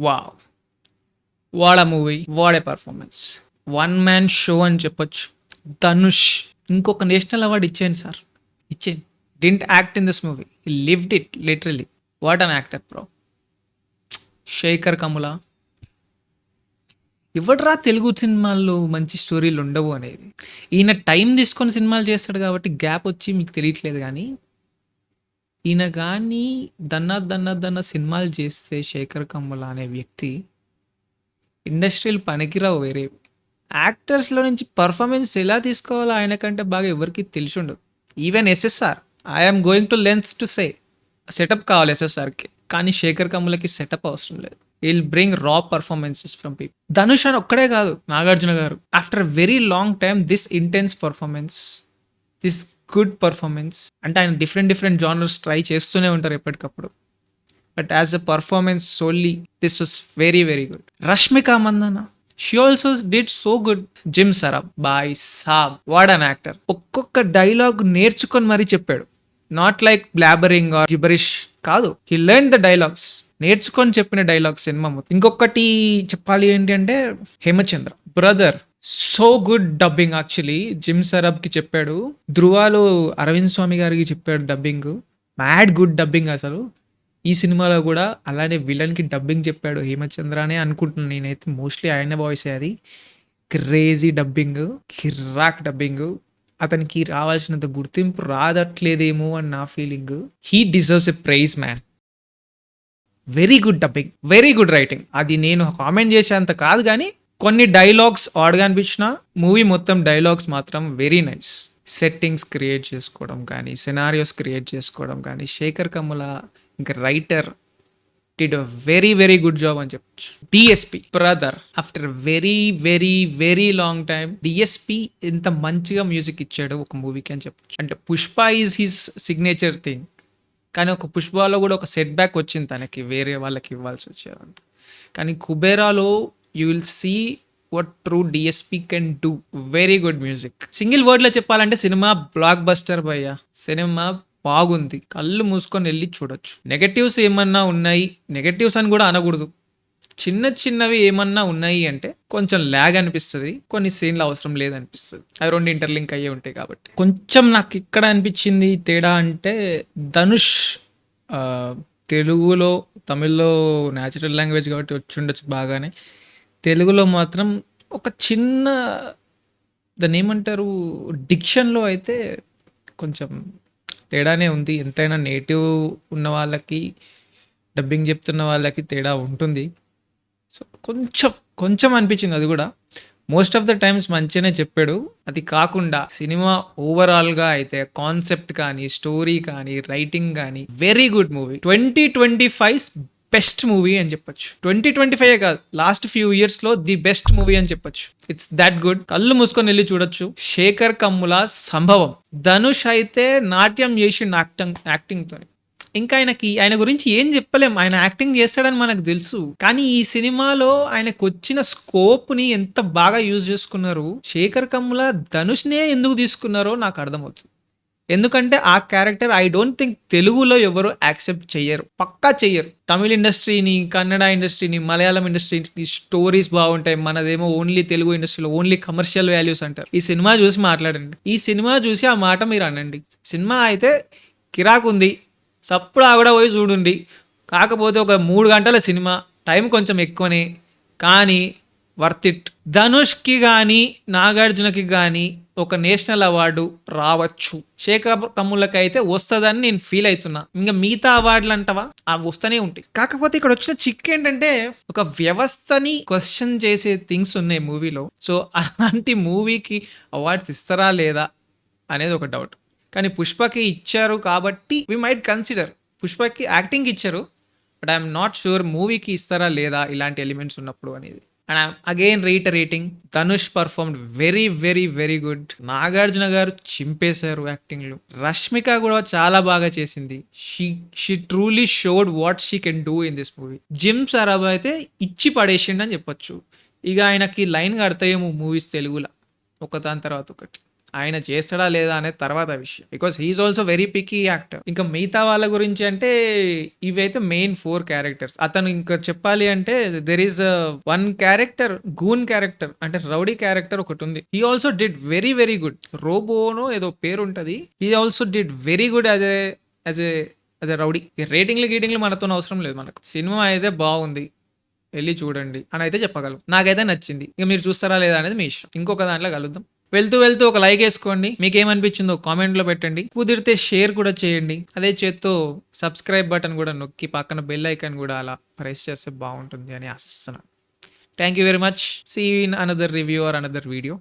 Wow. వాడ movie వాడే performance one man show అని చెప్పొచ్చు. ధనుష్ ఇంకొక నేషనల్ అవార్డు ఇచ్చేయండి సార్. ఇచ్చేయండి. Didn't act in this movie lived it literally what an actor bro Sekhar Kammula. ఇవ్వడరా Telugu సినిమాల్లో మంచి స్టోరీలు ఉండవు అనేది. ఈయన టైం తీసుకొని సినిమాలు చేస్తాడు కాబట్టి గ్యాప్ వచ్చి మీకు తెలియట్లేదు కానీ ఈయన కానీ దన్న దన్న దన్న సినిమాలు చేస్తే శేఖర్ కమ్ముల అనే వ్యక్తి ఇండస్ట్రియల్ పనికిరావు వేరే. యాక్టర్స్లో నుంచి పర్ఫార్మెన్స్ ఎలా తీసుకోవాలో ఆయన కంటే బాగా ఎవరికి తెలిసి ఉండదు even SSR I'm going to lens to say setup కావాలి ఎస్ఎస్ఆర్కి కానీ శేఖర్ కమ్ములకి సెటప్ అవసరం లేదు. Will bring raw performances from people Dhanush అని ఒక్కడే కాదు Nagarjuna garu. After very long time this intense performance this good performance. అంటే ఆయన డిఫరెంట్ డిఫరెంట్ జానర్స్ ట్రై చేస్తూనే ఉంటారు ఎప్పటికప్పుడు. But as a performance solely this was very very good Rashmika Mandanna. She also did so good Jim Sarbh bye సాబ్ what an actor ఒక్కొక్క dialogue నేర్చుకొని మరీ చెప్పాడు. Not like blabbering or gibberish కాదు. He learn the dialogues నేర్చుకొని చెప్పిన dialogues cinema మొత్తం. ఇంకొకటి చెప్పాలి ఏంటి అంటే Hemachandra. Brother so good dubbing actually Jim సరబ్కి చెప్పాడు. ధృవాలు అరవింద్ స్వామి గారికి చెప్పాడు డబ్బింగ్ మ్యాడ్ గుడ్ డబ్బింగ్ అసలు. ఈ సినిమాలో కూడా అలానే విలన్కి డబ్బింగ్ చెప్పాడు. హేమచంద్ర అనే అనుకుంటున్నాను నేనైతే. మోస్ట్లీ ఆయన వాయిస్ అది. క్రేజీ డబ్బింగ్ కిర్రాక్ డబ్బింగ్ అతనికి రావాల్సినంత గుర్తింపు రాదట్లేదేమో అని నా feeling he deserves a prize man very good dubbing very good writing అది నేను కామెంట్ చేసేంత కాదు కానీ కొన్ని డైలాగ్స్ ఆడ్గా అనిపించిన మూవీ మొత్తం డైలాగ్స్ మాత్రం వెరీ నైస్ సెట్టింగ్స్ క్రియేట్ చేసుకోవడం కానీ సినారియోస్ క్రియేట్ చేసుకోవడం కానీ శేఖర్ కమ్ముల ఇంకా writer did a very very good job అని చెప్పొచ్చు. DSP brother after very very very long time DSP ఎంత మంచిగా మ్యూజిక్ ఇచ్చాడు ఒక మూవీకి అని చెప్పొచ్చు. అంటే Pushpa is his signature thing కానీ ఒక పుష్పలో కూడా ఒక సెట్ బ్యాక్ వచ్చింది తనకి వేరే వాళ్ళకి ఇవ్వాల్సి వచ్చేదంత. కానీ కుబేరాలో you will see what true DSP can do very good music single వర్డ్లో చెప్పాలంటే సినిమా బ్లాక్ బస్టర్ భయ్య. సినిమా బాగుంది. కళ్ళు మూసుకొని వెళ్ళి చూడొచ్చు. నెగటివ్స్ ఏమన్నా ఉన్నాయి? నెగటివ్స్ అని కూడా అనకూడదు. చిన్న చిన్నవి ఏమన్నా ఉన్నాయి అంటే కొంచెం ల్యాగ్ అనిపిస్తుంది. కొన్ని సీన్లు అవసరం లేదనిపిస్తుంది. అవి రెండు ఇంటర్లింక్ అయ్యే ఉంటాయి కాబట్టి. కొంచెం నాకు ఇక్కడ అనిపించింది తేడా అంటే ధనుష్ తెలుగులో తమిళ్ళో న్యాచురల్ లాంగ్వేజ్ కాబట్టి వచ్చి ఉండొచ్చు బాగానే. తెలుగులో మాత్రం ఒక చిన్న దాన్ని ఏమంటారు డిక్షన్లో అయితే కొంచెం తేడానే ఉంది. ఎంతైనా నేటివ్ ఉన్న వాళ్ళకి డబ్బింగ్ చెప్తున్న వాళ్ళకి తేడా ఉంటుంది. సో కొంచెం కొంచెం అనిపించింది అది కూడా. మోస్ట్ ఆఫ్ ద టైమ్స్ మంచిగానే చెప్పాడు. అది కాకుండా సినిమా ఓవరాల్గా అయితే కాన్సెప్ట్ కానీ స్టోరీ కానీ రైటింగ్ కానీ very good movie twenty twenty five best movie అని చెప్పొచ్చు. ట్వంటీ ట్వంటీ ఫైవ్ కాదు లాస్ట్ ఫ్యూ ఇయర్స్లో ది బెస్ట్ మూవీ అని చెప్పొచ్చు. ఇట్స్ దాట్ గుడ్ కళ్ళు మూసుకొని వెళ్ళి చూడొచ్చు. శేఖర్ కమ్ముల సంభవం. ధనుష్ అయితే నాట్యం చేసి యాక్టింగ్ యాక్టింగ్తో ఇంకా ఆయనకి ఆయన గురించి ఏం చెప్పలేం. ఆయన యాక్టింగ్ చేస్తాడని మనకు తెలుసు. కానీ ఈ సినిమాలో ఆయనకు వచ్చిన స్కోప్ని ఎంత బాగా యూజ్ చేసుకున్నారు శేఖర్ కమ్ముల ధనుష్నే ఎందుకు తీసుకున్నారో నాకు అర్థమవుతుంది. ఎందుకంటే ఆ క్యారెక్టర్ ఐ డోంట్ థింక్ తెలుగులో ఎవరు యాక్సెప్ట్ చేయరు పక్కా చెయ్యరు. తమిళ ఇండస్ట్రీని కన్నడ ఇండస్ట్రీని మలయాళం ఇండస్ట్రీని స్టోరీస్ బాగుంటాయి. మనదేమో ఓన్లీ తెలుగు ఇండస్ట్రీలో ఓన్లీ కమర్షియల్ వాల్యూస్ అంటారు. ఈ సినిమా చూసి మాట్లాడండి. ఈ సినిమా చూసి ఆ మాట మీరు అనండి. సినిమా అయితే కిరాక్ ఉంది. సప్పుడు ఆవిడ పోయి చూడండి. కాకపోతే ఒక మూడు గంటల సినిమా. టైం కొంచెం ఎక్కువనే. కానీ వర్త్ ఇట్. ధనుష్కి కానీ నాగార్జునకి కానీ ఒక నేషనల్ అవార్డు రావచ్చు. శేఖర్ కమ్ములకి అయితే వస్తుందని నేను ఫీల్ అవుతున్నా. ఇంకా మిగతా అవార్డులు అంటవా? అవి వస్తూనే ఉంటాయి. కాకపోతే ఇక్కడ వచ్చిన చిక్ ఏంటంటే ఒక వ్యవస్థని క్వశ్చన్ చేసే థింగ్స్ ఉన్నాయి మూవీలో. సో అలాంటి మూవీకి అవార్డ్స్ ఇస్తారా లేదా అనేది ఒక డౌట్. కానీ పుష్పకి ఇచ్చారు కాబట్టి వి మైట్ కన్సిడర్ పుష్పకి యాక్టింగ్ ఇచ్చారు బట్ ఐఎమ్ నాట్ షూర్ మూవీకి ఇస్తారా లేదా ఇలాంటి ఎలిమెంట్స్ ఉన్నప్పుడు అనేది. And again reiterating Dhanush performed very very very good Nagarjuna garu చింపేశారు యాక్టింగ్లో రష్మిక కూడా చాలా బాగా చేసింది. She she truly showed what she can do in this movie Jim Sarbh అయితే ఇచ్చి పడేసిండని చెప్పొచ్చు. ఇక ఆయనకి లైన్ కడతాయేమో మూవీస్ తెలుగులో. ఒక దాని తర్వాత ఒకటి. ఆయన చేస్తాడా లేదా అనేది తర్వాత విషయం. Because he's also very picky actor ఇంకా మిగతా వాళ్ళ గురించి అంటే ఇవైతే మెయిన్ ఫోర్ క్యారెక్టర్స్ అతను ఇంకా చెప్పాలి అంటే there is one character goon character అంటే రౌడీ క్యారెక్టర్ ఒకటి ఉంది. He also did very very good రోబోనో ఏదో పేరు ఉంటుంది. He also did very good as a as a as a rowdy రేటింగ్లు గీటింగ్లు మనతో అవసరం లేదు మనకు. సినిమా అయితే బాగుంది. వెళ్ళి చూడండి. అని అయితే చెప్పగలం. నాకైతే నచ్చింది. ఇక మీరు చూస్తారా లేదా అనేది మీ ఇష్టం. ఇంకొక దాంట్లో కలుద్దాం. వెళ్తూ వెళ్తూ ఒక లైక్ వేసుకోండి. మీకు ఏమనిపించిందో కామెంట్లో పెట్టండి. కుదిరితే షేర్ కూడా చేయండి. అదే చేత్తో సబ్స్క్రైబ్ బటన్ కూడా నొక్కి పక్కన బెల్ ఐకాన్ కూడా అలా ప్రెస్ చేస్తే బాగుంటుంది అని ఆశిస్తున్నాను. Thank you very much see in another review or another video